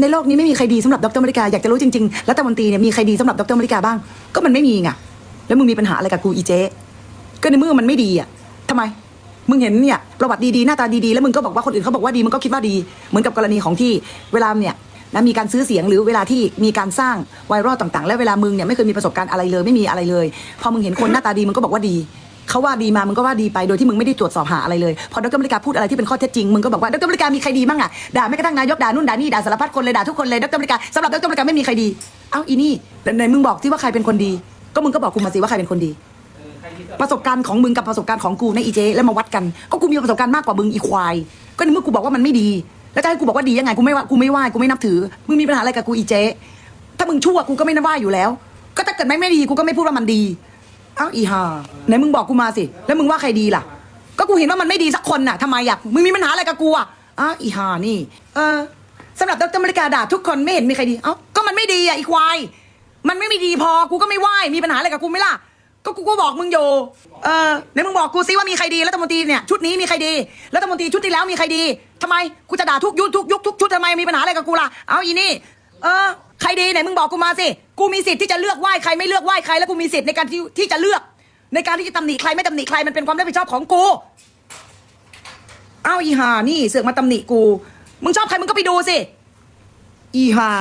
ในโลกนี้ไม่มีใครดีสำหรับดรมริกาอยากจะรู้จริงๆรัฐมนตรีเนี่ยมีใครดีสำหรับดรมริกาบ้าง ก็มันไม่มีไงแล้วมึงมีปัญหาอะไรกับกูอีเจ๊ก็ในเมื่อมันไม่ดีอะทำไม มึงเห็นเนี่ยประวัติดีๆหน้าตาดีๆแล้วมึงก็บอกว่าคนอื่นเขาบอกว่าดีมึงก็คิดว่าดี เหมือนกับกรณีของที่เวลาเนี่ยนะมีการซื้อเสียงหรือเวลาที่มีการสร้างไวรัลต่างๆ แล้วเวลามึงเนี่ยไม่เคยมีประสบการณ์อะไรเลย ไม่มีอะไรเลย พอมึงเห็นคนหน้าตาดีมึงก็บอกว่าดี เขาว่าดีมามึงก็ว่าดีไปโดยที่มึงไม่ได้ตรวจสอบหาอะไรเลยพอดรมริกาพูดอะไรที่เป็นข้อเท็จจริงมึงก็บอกว่าดรมริกามีใครดีบ้างอะด่าแม้กระทั่งนายกด่านู่นด่านี่ด่าสารพัดคนเลยด่าทุกคนเลยดรมริกาสำหรับดรมริกาไม่มีใครดีเอ้าอีนี่ไหนมึงบอกที่ว่าใครเป็นคนดี ก็มึงก็บอกกูมาสิว่าใครเป็นคนดีประสบการณ์ของมึงกับประสบการณ์ของกูในอีเจแล้วมาวัดกัน ก็กูมีประสบการณ์มากกว่ามึงอีควาย ก็ในเมื่อกูบอกว่ามันไม่ดี แล้วจะให้กูบอกว่าดียังไงกูไม่ว่ากูไม่ไหว้กูไม่นับถือ มึงมีปัญหาอะไรกับกูอีเจถ้ามึงชั่วกูก็ไม่นับไหว้อยู่แล้ว ก็ถ้าเกิดไม่ไม่ดีกูก็ไม่พูดว่ามันดี เอ้าอีหาไหนมึงบอกกูมาสิ แล้วมึงว่าใครดีล่ะ ก็กูเห็นว่ามันไม่ดีสักคนน่ะทำไมอะมึงมีปัญหาอะไรกับกูอะอ้าอีหานี่ เออสำหรับดรมริกาด่าทุกคนไม่เห็นมีใครดี เอ้าก็มันไม่ดีอะอีควาย มันไม่มีดีพอกูก็ไม่ไหวมีปัญหาอะไรกับกูไหม่ล่ะ ก็กูก็บอกมึงอยู่ เออไหนมึงบอกกูซิว่ามีใครดีรัฐมนตรีเนี่ยชุดนี้มีใครดีรัฐมนตรีชุดที่แล้วมีใครดีทำไมกูจะด่าทุกยุคทุกยุคทุกชุดทำไมมีปัญหาอะไรกับกูล่ะ เอาอีนี่ เออ ใครดีไหนมึงบอกกูมาสิ กูมีสิทธิ์ที่จะเลือกไหว้ใครไม่เลือกไหว้ใคร แล้วกูมีสิทธิ์ในการที่ที่จะเลือก ในการที่จะตำหนิใครไม่ตำหนิใครมันเป็นความรับผิดชอบของกู เอาอีห่านี่เสือกมาตำหนิกู มึงชอบใครมึงก็ไปดูสิ อีห่า